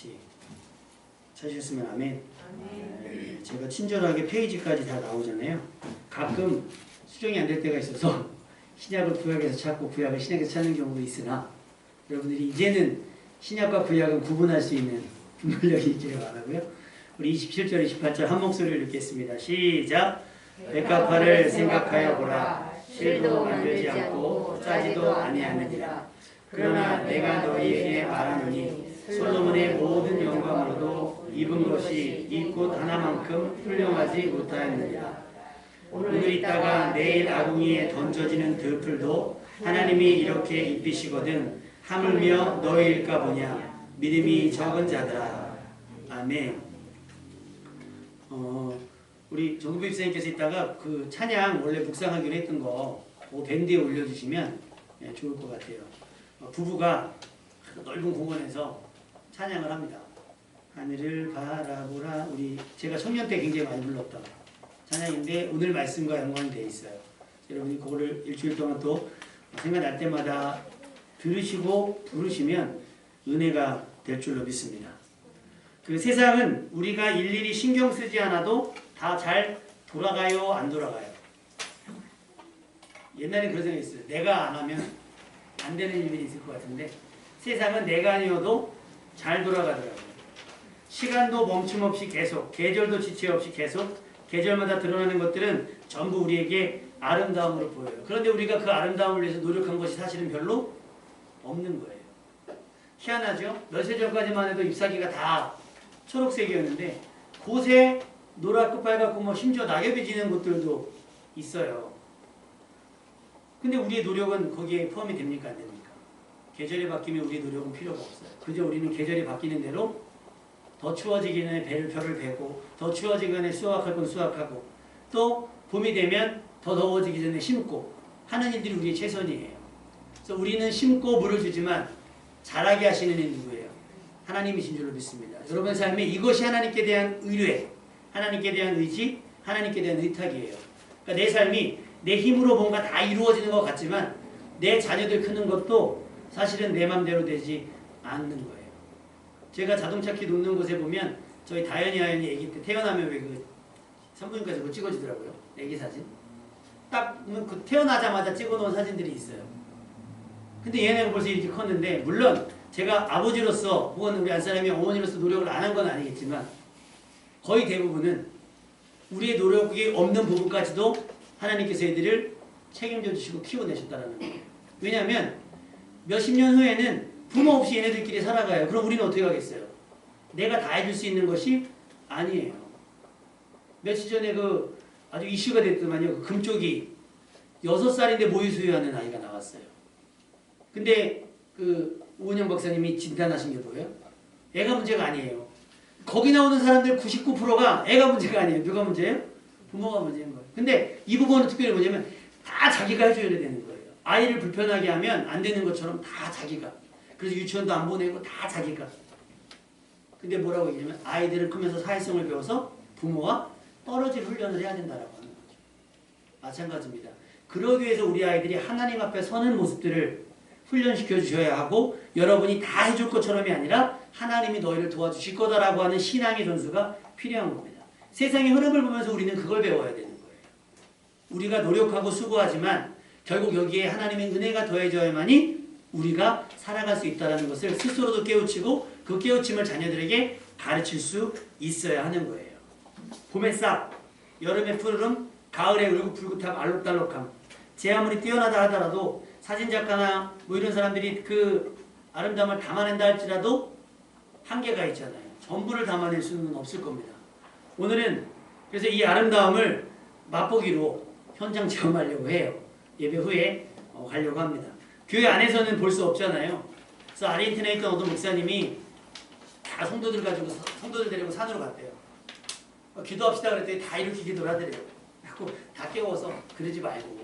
같이 찾으셨으면 아멘. 네, 제가 친절하게 페이지까지 다 나오잖아요. 가끔 수정이 안 될 때가 있어서 신약을 구약에서 찾고 구약을 신약에서 찾는 경우도 있으나 여러분들이 이제는 신약과 구약은 구분할 수 있는 분별력이 있기를 바라고요. 우리 27절, 28절 한 목소리를 읽겠습니다. 시작! 백합화를 생각하여 보라. 실도 만들지 않고 짜지도 아니하느니라. 그러나 내가 너희에게 말하노니 솔로몬의 모든 영광으로도 입은 것이 이 꽃 하나만큼 훌륭하지 못하였느니라. 오늘 있다가 내일 아궁이에 던져지는 들풀도 하나님이 이렇게 입히시거든 하물며 너희일까 보냐. 믿음이 적은 자들아. 아멘. 어, 우리 정규 입사님께서 있다가 그 찬양 원래 묵상하기로 했던 거그 밴드에 올려주시면 예, 좋을 것 같아요. 어, 부부가 넓은 공원에서 찬양을 합니다 하늘을 바라보라 우리 제가 청년 때 굉장히 많이 불렀던 찬양인데 오늘 말씀과 연관이 돼 있어요. 여러분이 그거를 일주일 동안 또 생각날 때마다 들으시고 부르시면 은혜가 될 줄로 믿습니다. 그 세상은 우리가 일일이 신경 쓰지 않아도 다 잘 돌아가요, 안 돌아가요? 옛날에 그런 생각이 있어요. 내가 안 하면 안 되는 일들이 있을 것 같은데 세상은 내가 아니어도 잘 돌아가더라고요. 시간도 멈춤 없이 계속, 계절도 지체 없이 계속 계절마다 드러나는 것들은 전부 우리에게 아름다움으로 보여요. 그런데 우리가 그 아름다움을 위해서 노력한 것이 사실은 별로 없는 거예요. 희한하죠? 며칠 전까지만 해도 잎사귀가 다 초록색이었는데 곳에 노랗고 빨갛고 뭐 심지어 낙엽이 지는 곳들도 있어요. 근데 우리의 노력은 거기에 포함이 됩니까? 안 됩니까? 계절이 바뀌면 우리의 노력은 필요가 없어요. 그저 우리는 계절이 바뀌는 대로 더 추워지기 전에 배를 별을 베고 더 추워지기 전에 수확할 건 수확하고 또 봄이 되면 더 더워지기 전에 심고 하는 일들이 우리의 최선이에요. 그래서 우리는 심고 물을 주지만 자라게 하시는 이 누구예요? 하나님이신 줄로 믿습니다. 여러분의 삶에 이것이 하나님께 대한 의뢰, 하나님께 대한 의지, 하나님께 대한 의탁이에요. 그러니까 내 삶이 내 힘으로 뭔가 다 이루어지는 것 같지만 내 자녀들 크는 것도 사실은 내 맘대로 되지 않는 거예요. 제가 자동차 키 놓는 곳에 보면 저희 다현이 아연이 아기 때 태어나면 왜 그 산부인과에서 뭐 찍어주더라고요. 아기 사진. 딱 그 태어나자마자 찍어놓은 사진들이 있어요. 근데 얘네가 벌써 이렇게 컸는데 물론 제가 아버지로서 혹은 우리 안사람이 어머니로서 노력을 안 한 건 아니겠지만 거의 대부분은 우리의 노력이 없는 부분까지도 하나님께서 애들을 책임져 주시고 키워내셨다는 거예요. 왜냐하면 몇십 년 후에는 부모 없이 얘네들끼리 살아가요. 그럼 우리는 어떻게 하겠어요? 내가 다 해줄 수 있는 것이 아니에요. 며칠 전에 그 아주 이슈가 됐더만요. 그 금쪽이 여섯 살인데 모유 수유하는 아이가 나왔어요. 근데 그 우은영 박사님이 진단하신 게 뭐예요? 애가 문제가 아니에요. 거기 나오는 사람들 99%가 애가 문제가 아니에요. 누가 문제예요? 부모가 문제인 거예요. 근데 이 부분은 특별히 뭐냐면 다 자기가 해줘야 되는 거예요. 아이를 불편하게 하면 안 되는 것처럼 다 자기가. 그래서 유치원도 안 보내고 다 자기가. 근데 뭐라고 얘기하면 아이들은 크면서 사회성을 배워서 부모와 떨어질 훈련을 해야 된다라고 하는 거죠. 마찬가지입니다. 그러기 위해서 우리 아이들이 하나님 앞에 서는 모습들을 훈련시켜 주셔야 하고 여러분이 다 해줄 것처럼이 아니라 하나님이 너희를 도와주실 거다라고 하는 신앙의 전수가 필요한 겁니다. 세상의 흐름을 보면서 우리는 그걸 배워야 되는 거예요. 우리가 노력하고 수고하지만 결국 여기에 하나님의 은혜가 더해져야만이 우리가 살아갈 수 있다는 것을 스스로도 깨우치고 그 깨우침을 자녀들에게 가르칠 수 있어야 하는 거예요. 봄의 싹, 여름의 푸르름, 가을의 울긋불긋함, 알록달록함. 제 아무리 뛰어나다 하더라도 사진작가나 뭐 이런 사람들이 그 아름다움을 담아낸다 할지라도 한계가 있잖아요. 전부를 담아낼 수는 없을 겁니다. 오늘은 그래서 이 아름다움을 맛보기로 현장 체험하려고 해요. 예배 후에 어, 가려고 합니다. 교회 안에서는 볼 수 없잖아요. 그래서 아르헨티나에 있던 어떤 목사님이 다 성도들 가지고 성도들 데리고 산으로 갔대요. 어, 기도합시다 그랬더니 다 이렇게 기도를 하더래요. 자꾸 다 깨워서 그러지 말고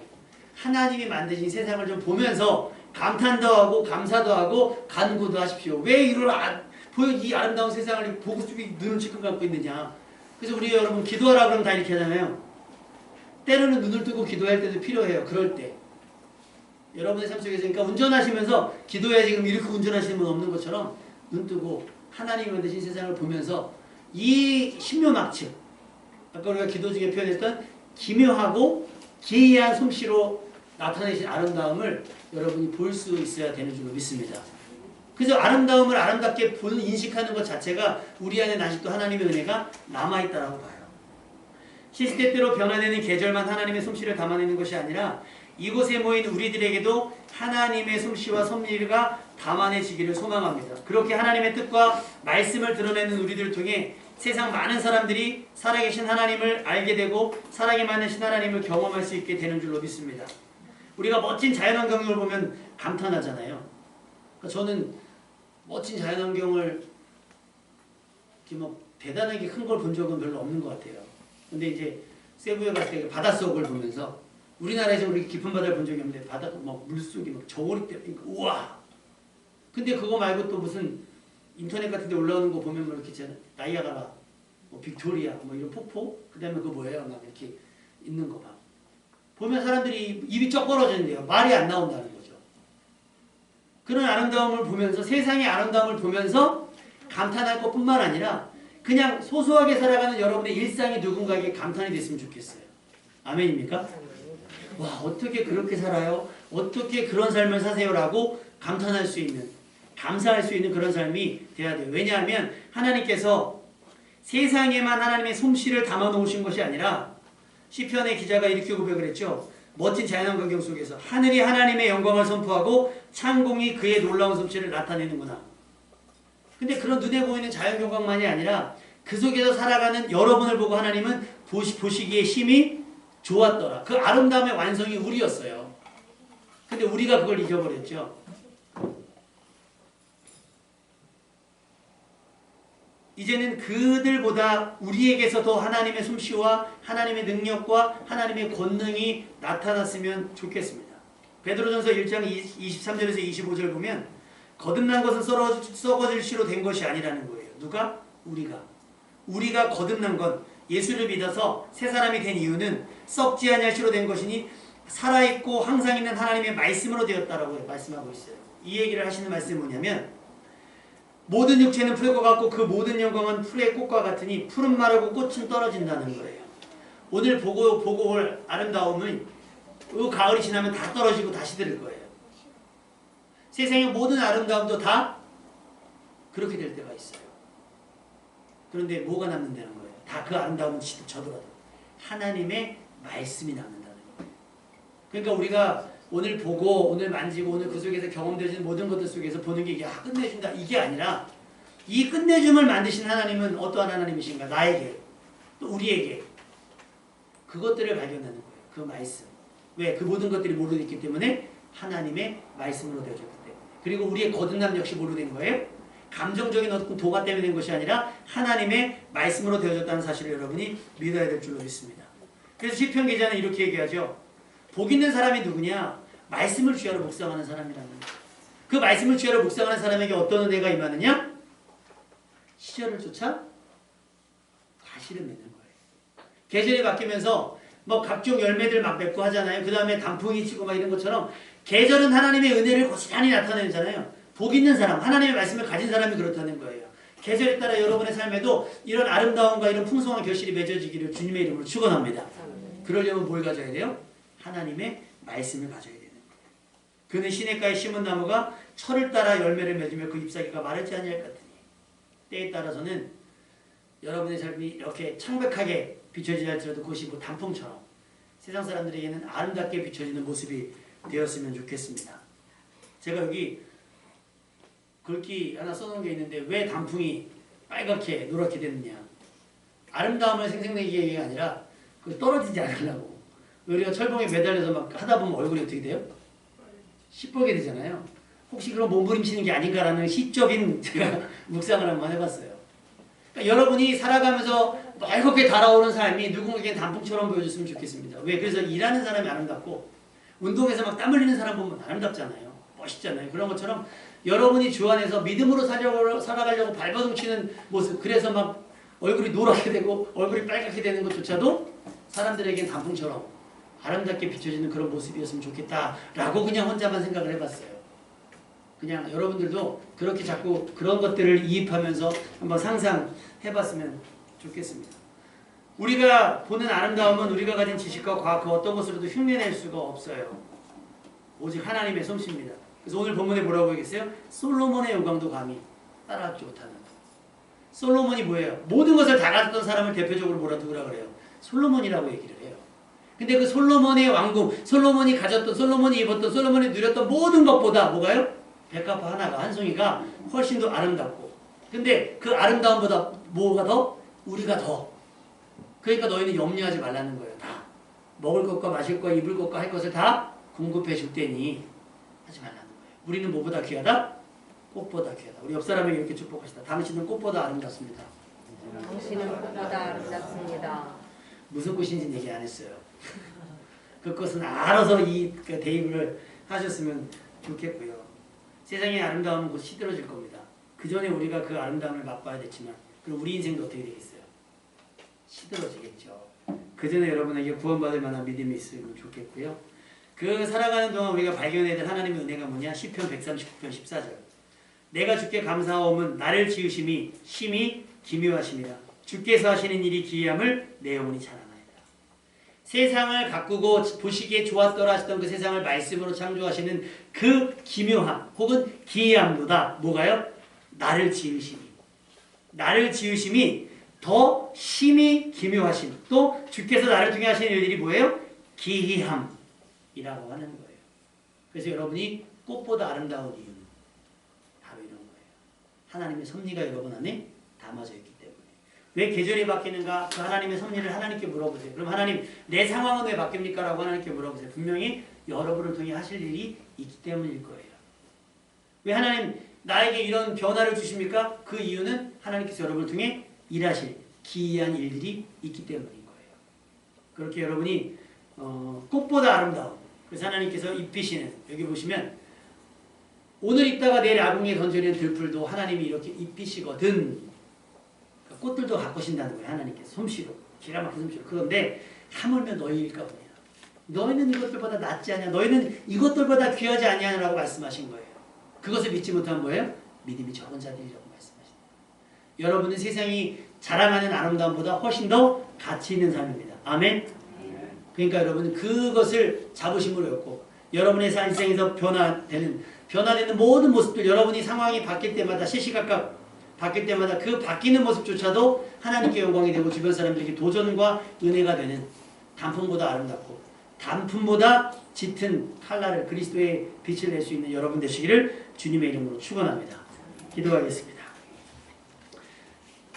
하나님이 만드신 세상을 좀 보면서 감탄도 하고 감사도 하고 간구도 하십시오. 왜 이걸 아, 이 아름다운 세상을 보고 싶이 눈을 지금 감고 있느냐. 그래서 우리 여러분 기도하라 그러면 다 이렇게 하잖아요. 때로는 눈을 뜨고 기도할 때도 필요해요. 그럴 때. 여러분의 삶 속에서 그러니까 운전하시면서 기도해 지금 이렇게 운전하시는 분 없는 것처럼 눈 뜨고 하나님이 만드신 세상을 보면서 이 신묘막측 아까 우리가 기도 중에 표현했던 기묘하고 기이한 솜씨로 나타내신 아름다움을 여러분이 볼 수 있어야 되는 줄로 믿습니다. 그래서 아름다움을 아름답게 보는 인식하는 것 자체가 우리 안에 아직도 하나님의 은혜가 남아있다라고 봐요. 시시때때로 변화되는 계절만 하나님의 솜씨를 담아내는 것이 아니라 이곳에 모인 우리들에게도 하나님의 솜씨와 섭리가 담아내지기를 소망합니다. 그렇게 하나님의 뜻과 말씀을 드러내는 우리들을 통해 세상 많은 사람들이 살아계신 하나님을 알게 되고 살아계 만드신 하나님을 경험할 수 있게 되는 줄로 믿습니다. 우리가 멋진 자연환경을 보면 감탄하잖아요. 그러니까 저는 멋진 자연환경을 이렇게 뭐 대단하게 큰 걸 본 적은 별로 없는 것 같아요. 근데 이제 세부에 갔을 때 바닷속을 보면서 우리나라에서 그렇게 깊은 바다를 본 적이 없는데 바다 막 물속이 막 저고리 때니까 우와. 근데 그거 말고 또 무슨 인터넷 같은 데 올라오는 거 보면 뭐 이렇게 있잖아. 나이아가라, 뭐 빅토리아, 뭐 이런 폭포, 그 다음에 그 뭐예요? 막 이렇게 있는 거 봐. 보면 사람들이 입이 쩍 벌어지는데요. 말이 안 나온다는 거죠. 그런 아름다움을 보면서 세상의 아름다움을 보면서 감탄할 것 뿐만 아니라 그냥 소소하게 살아가는 여러분의 일상이 누군가에게 감탄이 됐으면 좋겠어요. 아멘입니까? 와 어떻게 그렇게 살아요? 어떻게 그런 삶을 사세요라고 감탄할 수 있는 감사할 수 있는 그런 삶이 돼야 돼요. 왜냐하면 하나님께서 세상에만 하나님의 솜씨를 담아 놓으신 것이 아니라 시편의 기자가 이렇게 고백을 했죠. 멋진 자연환 경경 속에서 하늘이 하나님의 영광을 선포하고 창공이 그의 놀라운 솜씨를 나타내는구나. 근데 그런 눈에 보이는 자연 경광만이 아니라 그 속에서 살아가는 여러분을 보고 하나님은 보시, 보시기에 심히 좋았더라. 그 아름다움의 완성이 우리였어요. 근데 우리가 그걸 잊어버렸죠. 이제는 그들보다 우리에게서 더 하나님의 솜씨와 하나님의 능력과 하나님의 권능이 나타났으면 좋겠습니다. 베드로전서 1장 23절에서 25절 보면 거듭난 것은 썩어질 시로 된 것이 아니라는 거예요. 누가? 우리가. 우리가 거듭난 건 예수를 믿어서 새 사람이 된 이유는 썩지 아니할 시로 된 것이니 살아있고 항상 있는 하나님의 말씀으로 되었다라고 말씀하고 있어요. 이 얘기를 하시는 말씀이 뭐냐면 모든 육체는 것 같고 그 모든 영광은 풀의 꽃과 같으니 풀은 마르고 꽃은 떨어진다는 거예요. 오늘 보고 보고 올 아름다움은 그 가을이 지나면 다 떨어지고 다시 들을 거예요. 세상의 모든 아름다움도 다 그렇게 될 때가 있어요. 그런데 뭐가 남는다는 거예요? 다 그 아름다움은 저더라도 하나님의 말씀이 남는다는 거예요. 그러니까 우리가 오늘 보고 오늘 만지고 오늘 그 속에서 경험되는 모든 것들 속에서 보는 게 야, 끝내준다 이게 아니라 이 끝내줌을 만드신 하나님은 어떠한 하나님이신가 나에게 또 우리에게 그것들을 발견하는 거예요. 그 말씀. 왜? 그 모든 것들이 모르고 있기 때문에 하나님의 말씀으로 때문에. 그리고 우리의 거듭남 역시 모르는 거예요. 감정적인 어떤 도가 때문에 된 것이 아니라 하나님의 말씀으로 되어졌다는 사실을 여러분이 믿어야 될 줄로 믿습니다. 그래서 시편 기자는 이렇게 얘기하죠. 복 있는 사람이 누구냐? 말씀을 주야로 묵상하는 사람이라는 그 말씀을 주야로 묵상하는 사람에게 어떤 은혜가 임하느냐? 시절을 쫓아 과실을 맺는 거예요. 계절이 바뀌면서 뭐 각종 열매들 막 맺고 하잖아요. 그 다음에 단풍이 치고 막 이런 것처럼 계절은 하나님의 은혜를 고스란히 나타내잖아요. 복 있는 사람, 하나님의 말씀을 가진 사람이 그렇다는 거예요. 계절에 따라 여러분의 삶에도 이런 아름다움과 이런 풍성한 결실이 맺어지기를 주님의 이름으로 축원합니다. 그러려면 뭘 가져야 돼요? 하나님의 말씀을 가져야 되는 거예요. 그는 시냇가에 심은 나무가 철을 따라 열매를 맺으며 그 잎사귀가 마르지 아니할 것 같으니 때에 따라서는 여러분의 삶이 이렇게 창백하게 비춰지지 않더라도 그것이 뭐 단풍처럼 세상 사람들에게는 아름답게 비춰지는 모습이 되었으면 좋겠습니다. 제가 여기 글귀 하나 써놓은 게 있는데 왜 단풍이 빨갛게 노랗게 됐느냐 아름다움을 생생내기가 아니라 그 떨어지지 않으려고 우리가 철봉에 매달려서 막 하다 보면 얼굴이 어떻게 돼요? 시뻘게 되잖아요. 혹시 그런 몸부림치는 게 아닌가라는 시적인 제가 묵상을 한번 해봤어요. 그러니까 여러분이 살아가면서 맑게 달아오는 삶이 누군가에게 단풍처럼 보여줬으면 좋겠습니다. 왜? 그래서 일하는 사람이 아름답고 운동에서 막 땀 흘리는 사람 보면 아름답잖아요. 멋있잖아요. 그런 것처럼 여러분이 주 안에서 믿음으로 살려고, 살아가려고 발버둥치는 모습 그래서 막 얼굴이 노랗게 되고 얼굴이 빨갛게 되는 것조차도 사람들에겐 단풍처럼 아름답게 비춰지는 그런 모습이었으면 좋겠다라고 그냥 혼자만 생각을 해봤어요. 그냥 여러분들도 그렇게 자꾸 그런 것들을 이입하면서 한번 상상해봤으면 좋겠습니다. 우리가 보는 아름다움은 우리가 가진 지식과 과학 그 어떤 것으로도 흉내낼 수가 없어요. 오직 하나님의 솜씨입니다. 그래서 오늘 본문에 뭐라고 얘기했어요? 솔로몬의 영광도 감히 따라하지 못하는. 솔로몬이 뭐예요? 모든 것을 다 가졌던 사람을 대표적으로 뭐라 누구라 그래요? 솔로몬이라고 얘기를 해요. 근데 그 솔로몬의 왕궁, 솔로몬이 가졌던, 솔로몬이 입었던, 솔로몬이 누렸던 모든 것보다 뭐가요? 백합화 하나가, 한 송이가 훨씬 더 아름답고. 근데 그 아름다움보다 뭐가 더? 우리가 더. 그러니까 너희는 염려하지 말라는 거예요. 다. 먹을 것과 마실 것, 입을 것과 할 것을 다 공급해 줄 테니 하지 말라는 거예요. 우리는 뭐보다 귀하다? 꽃보다 귀하다. 우리 옆 사람에게 이렇게 축복하시다. 당신은 꽃보다 아름답습니다. 당신은 꽃보다 아름답습니다. 무슨 꽃인지 얘기 안 했어요. 그것은 알아서 이그 대입을 하셨으면 좋겠고요. 세상의 아름다움은 곧 시들어질 겁니다. 그 전에 우리가 그 아름다움을 맛봐야 됐지만 그럼 우리 인생도 어떻게 되겠어요? 시들어지겠죠. 그 전에 여러분에게 구원받을 만한 믿음이 있으면 좋겠고요. 그 살아가는 동안 우리가 발견해야 될 하나님의 은혜가 뭐냐? 시편 139편 14절. 내가 주께 감사하옴은 나를 지으심이 심히 기묘하심이라. 주께서 하시는 일이 기이함을 내 영혼이 찬양하나이다. 세상을 가꾸고 보시기에 좋았더라 하시던 그 세상을 말씀으로 창조하시는 그 기묘함 혹은 기이함보다 뭐가요? 나를 지으심이. 나를 지으심이 더 심히 기묘하심. 또 주께서 나를 통해 하시는 일들이 뭐예요? 기이함이라고 하는 거예요. 그래서 여러분이 꽃보다 아름다운 이유는 바로 이런 거예요. 하나님의 섭리가 여러분 안에 담아져 있기 때문에. 왜 계절이 바뀌는가? 그 하나님의 섭리를 하나님께 물어보세요. 그럼 하나님 내 상황은 왜 바뀝니까? 라고 하나님께 물어보세요. 분명히 여러분을 통해 하실 일이 있기 때문일 거예요. 왜 하나님 나에게 이런 변화를 주십니까? 그 이유는 하나님께서 여러분을 통해 일하실 기이한 일들이 있기 때문인 거예요. 그렇게 여러분이 어, 꽃보다 아름다운 그래서 하나님께서 입히시는 여기 보시면 오늘 입다가 내일 아궁이에 던져낸 들풀도 하나님이 이렇게 입히시거든. 그러니까 꽃들도 가꾸신다는 거예요 하나님께서 솜씨로. 기가 막힌 솜씨로. 그런데 하물며 너희일까 보냐 너희는 이것들보다 낫지 않냐? 너희는 이것들보다 귀하지 않냐라고 말씀하신 거예요. 그것을 믿지 못한 뭐예요? 믿음이 적은 자들이라고 말씀하십니다 여러분은 세상이 자랑하는 아름다움보다 훨씬 더 가치 있는 삶입니다 아멘 그러니까 여러분은 그것을 자부심으로 엮고 여러분의 일생에서 변화되는 변화되는 모든 모습들 여러분이 상황이 바뀔 때마다 시시각각 바뀔 때마다 그 바뀌는 모습조차도 하나님께 영광이 되고 주변 사람들에게 도전과 은혜가 되는 단풍보다 아름답고 단풍보다 짙은 칼날을 그리스도의 빛을 낼 수 있는 여러분 되시기를 주님의 이름으로 축원합니다. 기도하겠습니다.